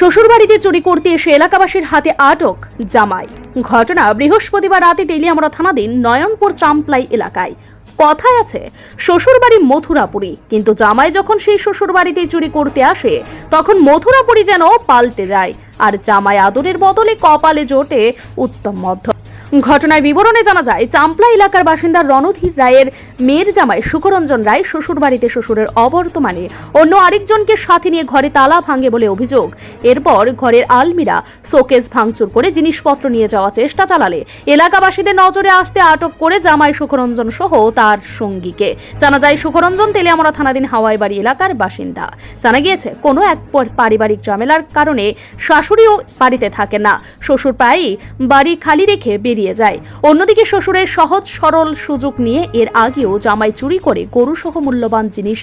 শ্বশুরবাড়িতে চুরি করতে এসে এলাকাবাসীর হাতে আটক জামাই। ঘটনা বৃহস্পতিবার রাতে তেলিয়ামরা থানাধীন নয়নপুর চাম্পলাই এলাকায়। কথায় আছে, শ্বশুরবাড়ি মথুরাপুরি, কিন্তু জামাই যখন সেই শ্বশুরবাড়িতে চুরি করতে আসে, তখন মথুরাপুরি যেন পাল্টে যায়, আর জামাই আদরের বদলে কপালে জোটে উত্তম মধ্য ঘটনার বিবরণে জানা যায়, চাম্পলা এলাকার বাসিন্দা রণধীর রায়ের মেয়ের জামাই সুখরঞ্জন রায় শ্বশুরবাড়িতে শ্বশুরের অবর্তমানে অন্য আরেকজনকে সাথে নিয়ে ঘরে তালা ভাঙে বলে অভিযোগ। এরপর ঘরের আলমিরা শোকেস ভাঙচুর করে জিনিসপত্র নিয়ে যাওয়ার চেষ্টা চালালে। এলাকাবাসীদের নজরে আসতে আটক করে জামাই সুখরঞ্জন সহ তার সঙ্গীকে। জানা যায়, সুখরঞ্জন তেলিয়ামরা থানাধীন হাওয়াই বাড়ি এলাকার বাসিন্দা। জানা গিয়েছে, কোনো এক পারিবারিক ঝামেলার কারণে শাশুড়িও বাড়িতে থাকে না। শ্বশুর প্রায়ই বাড়ি খালি রেখে বেরিয়ে যায়। অন্যদিকে শ্বশুরের সহজ, সরল সুযোগ নিয়ে এর আগেও জামাই চুরি করে গরুসহ মূল্যবান জিনিস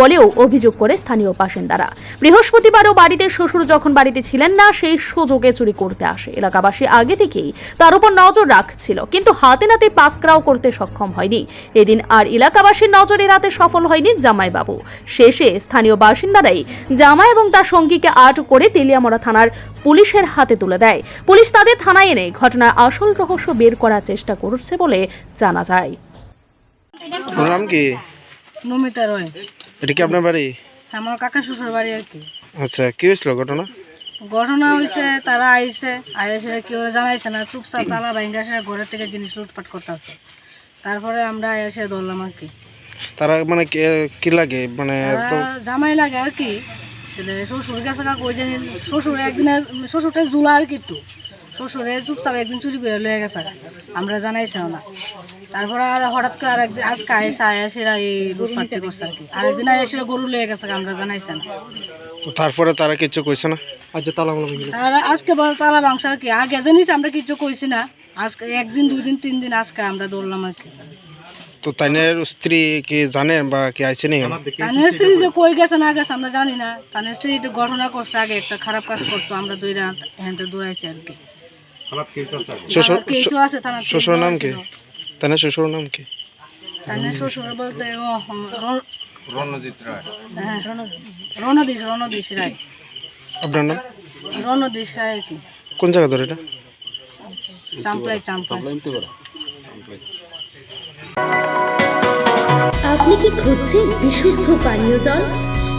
বলেও অভিযোগ করে স্থানীয় বাসিন্দারা। বৃহস্পতিবারও বাড়িতে শ্বশুর যখন বাড়িতে ছিলেন না, সেই সুযোগে চুরি করতে আসে। এলাকাবাসী আগে থেকেই তার উপর নজর রাখছিল, কিন্তু হাতে নাতে পাকড়াও করতে সক্ষম হয়নি। এদিন আর এলাকাবাসীর নজরে রাতে সফল হয়নি জামাইবাবু। শেষে স্থানীয় বাসিন্দারাই জামাই এবং তার সঙ্গীকে আটক করে তেলিয়ামরা থানার পুলিশের হাতে তুলে দেয়। পুলিশ তাদের থানায় এনে ঘটনার আসল রহস্য বের করার চেষ্টা করছে বলে জানা যায়। নাম কি? নমিতা রয়। এটা কি আপনার বাড়ি? আমার কাকা শ্বশুর বাড়ি আর কি। আচ্ছা কি হয়েছিল ঘটনা? ঘটনা হয়েছে তারা আইসে আইসে কেউ জানাইছে না চুপচাপ তালা ভাঙ্গা সে ঘরের থেকে জিনিস লুটপাট করতেছে। তারপরে আমরা এসে ধরলাম আর কি। তারা মানে কি লাগে? মানে জামাই লাগে আর কি। শ্বশুর গেছে কাকু ওই যে শ্বশুর একদিন শ্বশুরটা জুলা আর কি একটু। শ্বশুরে চুপচাপ একদিন চুরি করে লয়ে গেছে। আমরা জানাইছে না। তারপরে আর হঠাৎ করে আর একদিন আজকে আইসে আয়াসেরা এই লুটপাটটি করছে আর কি। আরেকদিন এসে গরু লয়ে গেছে আমরা জানাইছে না। তারপরে তারা কিছু কইছে না? আচ্ছা তালা আর আজকে বল তারা মাংস আর কি। আগে জানিস আমরা কিছু কইছি না আজকে একদিন দুই দিন তিন দিন আজকে আমরা দৌড়লাম আর কি। তো তাইনের স্ত্রী কি জানে বা কি আইছে নি? তানের স্ত্রী যে কই গেছে না গেছে আমরা জানি না। তানের স্ত্রী তো ঘটনা করছে আগে একটা খারাপ কাজ করতো আমরা দুই রাত হ্যান্ডে দৌড়াইছি আর কি। শ্বশুর নাম কি? তাইনের শ্বশুর নাম কি? শ্বশুর বলতে হ্যাঁ, রণদীশ রণদীশ রায়। আপনার নাম? রায় কি? কোন জায়গা ধরে এটা? চাম্পলাই চাম্পলাই আপনি কি খুঁজছেন বিশুদ্ধ পানীয় জল?